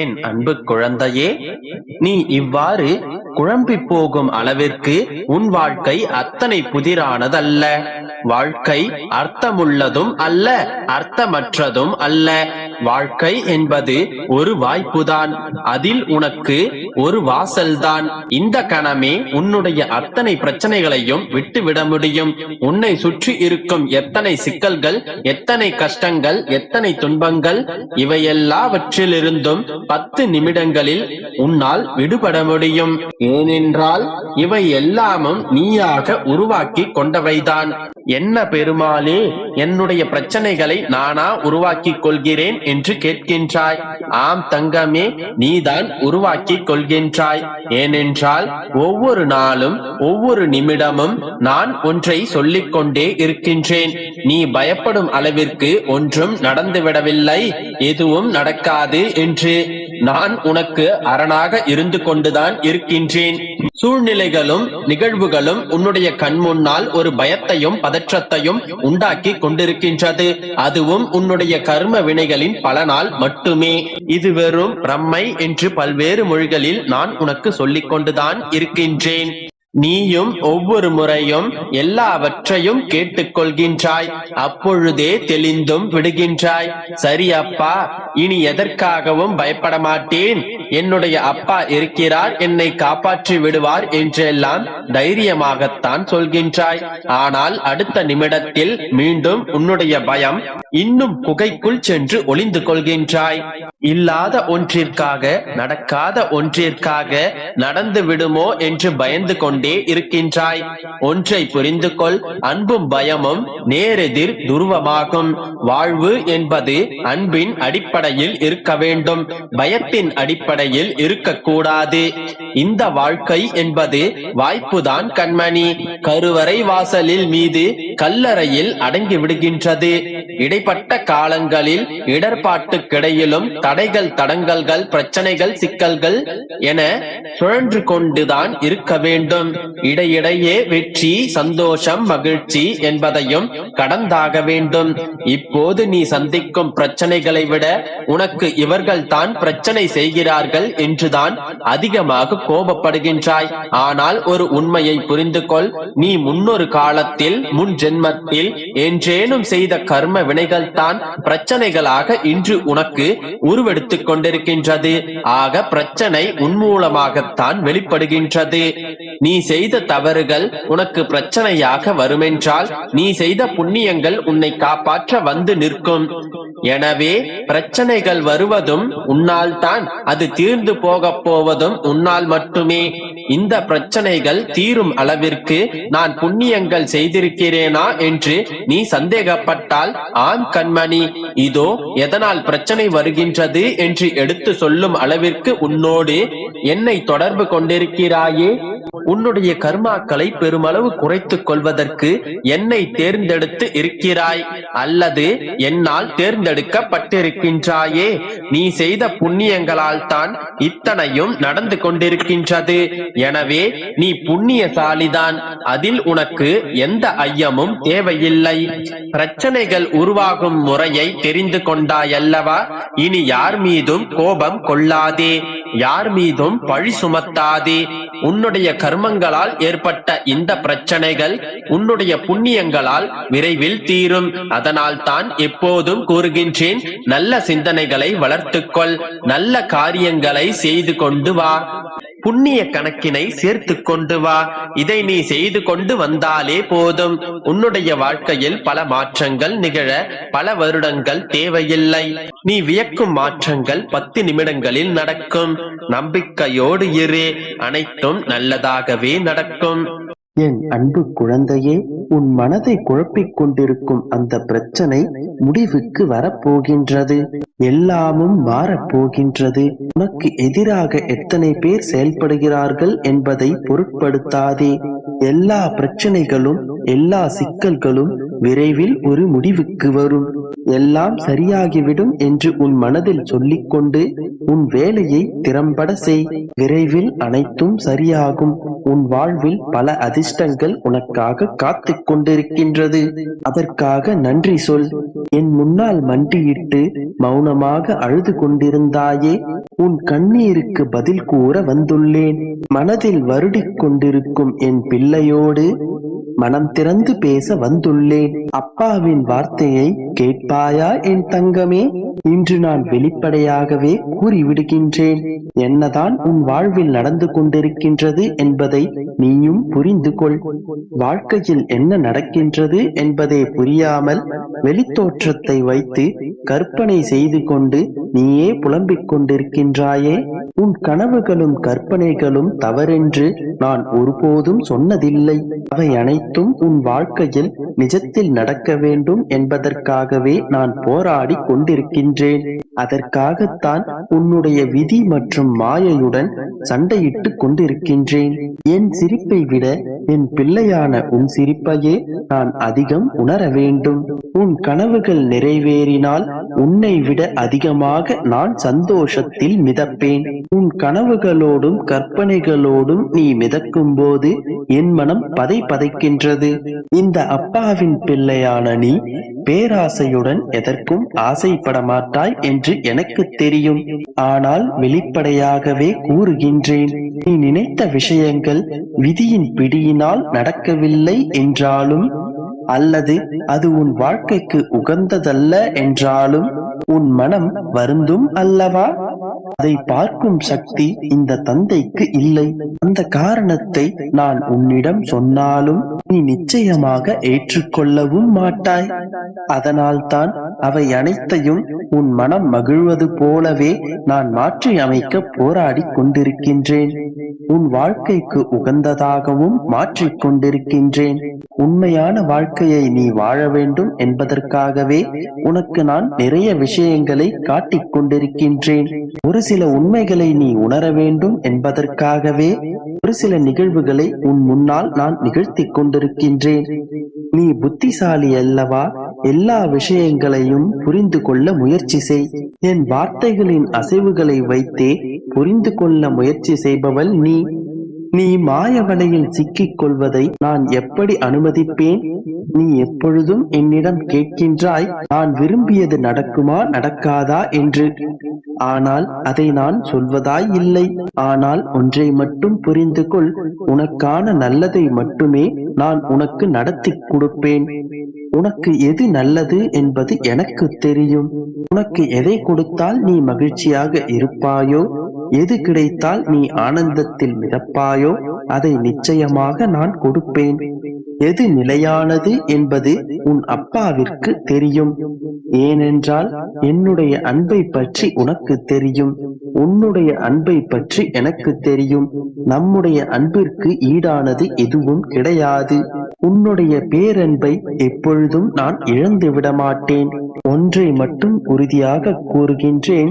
என் அன்பு குழந்தையே நீ இவ்வாறு குழம்பி போகும் அளவிற்கு உன் வாழ்க்கை அத்தனை புதிரானதல்ல. வாழ்க்கை அர்த்தமுள்ளதும் அல்ல அர்த்தமற்றதும் அல்ல. வாழ்க்கை என்பது ஒரு வாய்ப்புதான். அதில் உனக்கு ஒரு வாசல்தான். இந்த கணமே உன்னுடைய அத்தனை பிரச்சனைகளையும் விட்டுவிட முடியும். உன்னை சுற்றி இருக்கும் எத்தனை சிக்கல்கள் எத்தனை கஷ்டங்கள் எத்தனை துன்பங்கள் இவையெல்லாவற்றிலிருந்தும் பத்து நிமிடங்களில் உன்னால் விடுபட முடியும். ஏனென்றால் இவை எல்லாமும் நீயாக உருவாக்கி கொண்டவைதான். என்ன பெருமாளே என்னுடைய பிரச்சனைகளை நானா உருவாக்கிக் கொள்கிறேன்? என்று கேட்கின்றாய். ஆம் தங்கமே நீதான் உருவாக்கிக் கொள்கின்றாய். ஏனென்றால் ஒவ்வொரு நாளும் ஒவ்வொரு நிமிடமும் நான் ஒன்றை சொல்லிக் கொண்டே இருக்கின்றேன். நீ பயப்படும் அளவிற்கு ஒன்றும் நடந்துவிடவில்லை எதுவும் நடக்காது என்று. நான் உனக்கு அரணாக இருந்து கொண்டுதான் இருக்கின்றேன். சூழ்நிலைகளும் நிகழ்வுகளும் உன்னுடைய கண் முன்னால் ஒரு பயத்தையும் பதற்றத்தையும் உண்டாக்கி கொண்டிருக்கின்றது. அதுவும் உன்னுடைய கர்ம வினைகளின் பலனால் மட்டுமே. இது வெறும் பிரம்மை என்று பல்வேறு மொழிகளில் நான் உனக்கு சொல்லிக் கொண்டுதான் இருக்கின்றேன். நீயும் ஒவ்வொரு முறையும் எல்லாவற்றையும் கேட்டுக்கொள்கின்றாய். அப்பொழுதே தெளிந்தும் விடுகின்றாய். சரி அப்பா இனி எதற்காகவும் பயப்பட மாட்டேன் என்னுடைய அப்பா இருக்கிறார் என்னை காப்பாற்றி விடுவார் என்றெல்லாம் தைரியமாகத்தான் சொல்கின்றாய். ஆனால் அடுத்த நிமிடத்தில் மீண்டும் உன்னுடைய பயம் இன்னும் குகைக்குள் சென்று ஒளிந்து கொள்கின்றாய். இல்லாத ஒன்றிற்காக நடக்காத ஒன்றிற்காக நடந்து விடுமோ என்று பயந்து கொண்டே இருக்கின்றாய். ஒன்றை புரிந்து கொள் அன்பும் பயமும் நேரெதிர் துருவமாகும். வாழ்வு என்பது அன்பின் அடிப்படையில் இருக்க வேண்டும். பயத்தின் அடிப்படை அடிப்படையில் இருக்கக்கூடாது. இந்த வாழ்க்கை என்பது வாய்ப்புதான் கண்மணி. கருவறை வாசலில் மீது கல்லறையில் அடங்கி விடுகின்றது. இடைப்பட்ட காலங்களில் இடர்பாட்டுக்கிடையிலும் தடைகள் தடங்கல்கள் பிரச்சனைகள் சிக்கல்கள் என சுழன்று கொண்டுதான் இருக்க வேண்டும். இடையிடையே வெற்றி சந்தோஷம் மகிழ்ச்சி என்பதையும் கடந்தாக வேண்டும். இப்போது நீ சந்திக்கும் பிரச்சனைகளை விட உனக்கு இவர்கள் தான் பிரச்சனை செய்கிறார்கள் என்றுதான் அதிகமாக கோபப்படுகின்றாய். ஆனால் ஒரு உண்மையை புரிந்து கொள் நீ முன்னொரு காலத்தில் முன் ஜென்மத்தில் என்றேனும் செய்த கர்ம வினைகள் தான் பிரச்சனைகளாக இன்று உனக்கு உருவெடுத்துக் கொண்டிருக்கின்றது. ஆக பிரச்சனை உன்மூலமாகத்தான் வெளிப்படுகின்றது. நீ செய்த தவறுகள் உனக்கு பிரச்சனையாக வருமென்றால் நீ செய்த புண்ணியங்கள் உன்னை காப்பாற்ற வந்து நிற்கும். எனவே பிரச்சனைகள் வருவதும் உன்னால் தான் அது தீர்ந்து போகப் போவதும் உன்னால் மட்டுமே. இந்த பிரச்சனைகள் தீரும் அளவிற்கு நான் புண்ணியங்கள் செய்திருக்கிறேனா என்று நீ சந்தேகப்பட்டால் ஆம் கண்மணி இதோ எதனால் பிரச்சனை வருகின்றது? என்று எடுத்து சொல்லும் அளவிற்கு உன்னோடு என்னை தொடர்பு கொண்டிருக்கிறாயே. உன்னுடைய கர்மாக்களை பெருமளவு குறைத்துக் கொள்வதற்கு என்னை தேர்ந்தெடுத்து இருக்கிறாய். அல்லது என்னால் தேர்ந்தெடுக்கப்பட்டிருக்கின்றாயே. நீ செய்த புண்ணியங்களால் தான் இத்தனையும் நடந்து கொண்டிருக்கின்றது. எனவே நீ புண்ணியசாலிதான். அதில் உனக்கு எந்த ஐயமும் தேவையில்லை. பிரச்சனைகள் உருவாகும் முறையை தெரிந்து கொண்டாயல்லவா? இனி யார் மீதும் கோபம் கொள்ளாதே. யார் மீதும் பழி சுமத்தாதே. உன்னுடைய கர்மங்களால் ஏற்பட்ட இந்த பிரச்சனைகள் உன்னுடைய புண்ணியங்களால் விரைவில் தீரும். அதனால் தான் எப்போதும் கூறுகின்றேன் நல்ல சிந்தனைகளை வளர்த்துக்கொள் நல்ல காரியங்களை செய்து கொண்டு வா. புண்ணிய கணக்கினை சேர்த்து கொண்டு வா. இதை நீ செய்து கொண்டு வந்தாலே போதும். உன்னுடைய வாழ்க்கையில் பல மாற்றங்கள் நிகழ பல வருடங்கள் தேவையில்லை. நீ வியக்கும் மாற்றங்கள் பத்து நிமிடங்களில் நடக்கும். நம்பிக்கையோடு இரு. அனைத்தும் நல்லதாகவே நடக்கும். என் அன்பு குழந்தையே உன் மனதை குழப்பிக் கொண்டிருக்கும் அந்த பிரச்சனை முடிவுக்கு வரப்போகின்றது. எல்லாமும் மாறப்போகின்றது. உனக்கு எதிராக எத்தனை பேர் செயல்படுகிறார்கள் என்பதை பொருட்படுத்தாதே. எல்லா பிரச்சனைகளும் எல்லா சிக்கல்களும் விரைவில் ஒரு முடிவுக்கு வரும். எல்லாம் சரியாகிவிடும் என்று உன் மனதில் சொல்லிக்கொண்டு உன் வேலையை திறம்பட செய். விரைவில் அனைத்தும் சரியாகும். உன் வாழ்வில் பல அதிர்ஷ்டங்கள் உனக்காக காத்துக் கொண்டிருக்கின்றது. அதற்காக நன்றி சொல். என் முன்னால் மண்டியிட்டு மௌனமாக அழுது கொண்டிருந்தாயே. உன் கண்ணீருக்கு பதில் கூற வந்துள்ளேன். மனதில் வருடிக் கொண்டிருக்கும் என் பிள்ளையோடு மனம் திறந்து பேச வந்துள்ளேன். அப்பாவின் வார்த்தையை கேட்பாயா என் தங்கமே? இன்று நான் வெளிப்படையாகவே கூறிவிடுகின்றேன். என்னதான் உன் வாழ்வில் நடந்து கொண்டிருக்கின்றது என்பதை நீயும் புரிந்து கொள் வாழ்க்கையில் என்ன நடக்கின்றது என்பதை புரியாமல் வெளித்தோற்றத்தை வைத்து கற்பனை செய்து கொண்டு நீயே புலம்பிக் கொண்டிருக்கின்றாயே. உன் கனவுகளும் கற்பனைகளும் தவறென்று நான் ஒருபோதும் சொன்னதில்லை. அவை அனைத்தும் உன் வாழ்க்கையில் நிஜத்தில் நடக்க வேண்டும் என்பதற்காகவே நான் போராடி கொண்டிருக்கின்றேன். அதற்காகத்தான் உன்னுடைய விதி மற்றும் மாயையுடன் சண்டையிட்டு கொண்டிருக்கின்றேன். என் சிரிப்பை விட என் பிள்ளையான உன் சிரிப்பையே நான் அதிகம் உணர வேண்டும் உன் கனவுகள் நிறைவேறினால் உன்னை விட அதிகமாக நான் சந்தோஷத்தில் மிதப்பேன். உன் கனவுகளோடும் கற்பனைகளோடும் நீ மிதக்கும் போது என் மனம் பதை பதைக்கின்றது. இந்த அப்பாவின் பிள்ளையான நீ பேராசையுடன் எதற்கும் ஆசைப்பட மாட்டாய் என்று எனக்கு தெரியும். ஆனால் வெளிப்படையாகவே கூறுகின்றேன். நீ நினைத்த விஷயங்கள் விதியின் பிடியினால் நடக்கவில்லை என்றாலும் அல்லது அது உன் வாழ்க்கைக்கு உகந்ததல்ல என்றாலும் உன் மனம் வருந்தும் அல்லவா? அதை பார்க்கும் சக்தி இந்த தந்தைக்கு இல்லை. அந்த காரணத்தை நான் உன்னிடம் சொன்னாலும் நீ நிச்சயமாக ஏற்றுக்கொள்ளவும் மாட்டாய். அதனால்தான் அவை அனைத்தையும் உன் மனம் மகிழ்வது போலவே நான் மாற்றி அமைக்க போராடி கொண்டிருக்கின்றேன். உன் வாழ்க்கைக்கு உகந்ததாகவும் மாற்றிக் கொண்டிருக்கின்றேன் உண்மையான வாழ்க்கையை நீ வாழ வேண்டும் என்பதற்காகவே உனக்கு நான் நிறைய விஷயங்களை காட்டிக் கொண்டிருக்கின்றேன் ஒரு சில உண்மைகளை நீ உணர வேண்டும் என்பதற்காகவே ஒரு சில நிகழ்வுகளை உன் முன்னால் நான் நிகழ்த்திக் கொண்டிருக்கின்றேன் நீ புத்திசாலி அல்லவா? எல்லா விஷயங்களையும் புரிந்து கொள்ள முயற்சி செய். என் வார்த்தைகளின் அசைவுகளை வைத்தே புரிந்து கொள்ள முயற்சி செய்பவள் நீ. நீ மாய வலையில் சிக்கிக் கொள்வதை நான் எப்படி அனுமதிப்பேன்? நீ எப்பொழுதும் என்னிடம் கேட்கின்றாய் நான் விரும்பியது நடக்குமா நடக்காதா என்று. ஆனால் அதை நான் சொல்வதாய் இல்லை. ஆனால் ஒன்றை மட்டும் புரிந்து கொள் உனக்கான நல்லதை மட்டுமே நான் உனக்கு நடத்தி கொடுப்பேன். உனக்கு எது நல்லது என்பது எனக்கு தெரியும். உனக்கு எதை கொடுத்தால் நீ மகிழ்ச்சியாக இருப்பாயோ? எது கிடைத்தால் நீ ஆனந்தத்தில் மிதப்பாயோ? அதை நிச்சயமாக நான் கொடுப்பேன். எது நிலையானது என்பது உன் அப்பாவிற்கு தெரியும். ஏனென்றால் என்னுடைய அன்பை பற்றி உனக்கு தெரியும். உன்னுடைய அன்பை பற்றி எனக்கு தெரியும். நம்முடைய அன்பிற்கு ஈடானது எதுவும் கிடையாது. உன்னுடைய பேரன்பை எப்பொழுதும் நான் இழந்து விட மாட்டேன் ஒன்றை மட்டும் உறுதியாக கூறுகின்றேன்.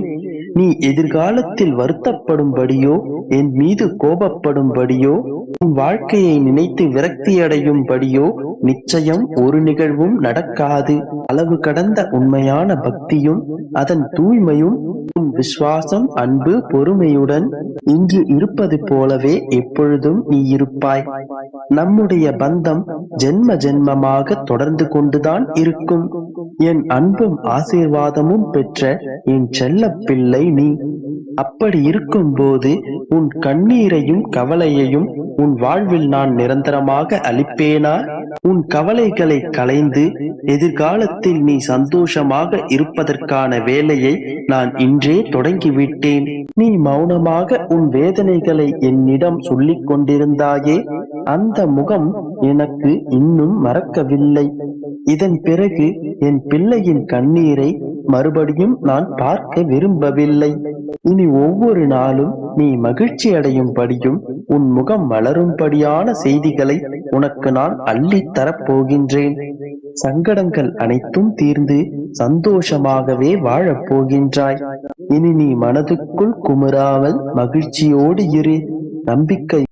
நீ எதிர்காலத்தில் வருத்தப்படும்படியோ என் மீது கோபப்படும்படியோ உன் வாழ்க்கையை நினைத்து விரக்தியடையும்படியோ நிச்சயம் ஒரு நிகழ்வும் நடக்காது. அளவு கடந்த உண்மையான பக்தியும் அதன் தூய்மையும் உன் விசுவாசம் அன்பு பொறுமையுடன் இன்று இருப்பது போலவே எப்பொழுதும் நீ இருப்பாய். நம்முடைய பந்தம் ஜென்ம ஜென்மமாக தொடர்ந்து கொண்டுதான் இருக்கும். என் அன்பும் ஆசீர்வாதமும் பெற்ற என் செல்ல பிள்ளை நீ. அப்படி இருக்கும்போது உன் கண்ணீரையும் கவலையையும் உன் வாழ்வில் நான் நிரந்தரமாக அளிப்பேனா? உன் கவலைகளை களைந்து எதிர்காலத்தில் நீ சந்தோஷமாக இருப்பதற்கான வேலையை நான் இன்றே தொடங்கிவிட்டேன். நீ மௌனமாக உன் வேதனைகளை என்னிடம் சொல்லிக் கொண்டிருந்தாயே அந்த முகம் எனக்கு இன்னும் மறக்கவில்லை. இதன் பிறகு என் பிள்ளையின் கண்ணீரை மறுபடியும் நான் பார்க்க விரும்பவில்லை. இனி ஒவ்வொரு நாளும் நீ மகிழ்ச்சி அடையும்படியும் உன் முகம் மலரும்படியான செய்திகளை உனக்கு நான் அள்ளித் தரப்போகின்றேன். சங்கடங்கள் அனைத்தும் தீர்ந்து சந்தோஷமாகவே வாழப் போகின்றாய் இனி நீ மனதுக்குள் குமுறாமல் மகிழ்ச்சியோடு இரு. நம்பிக்கை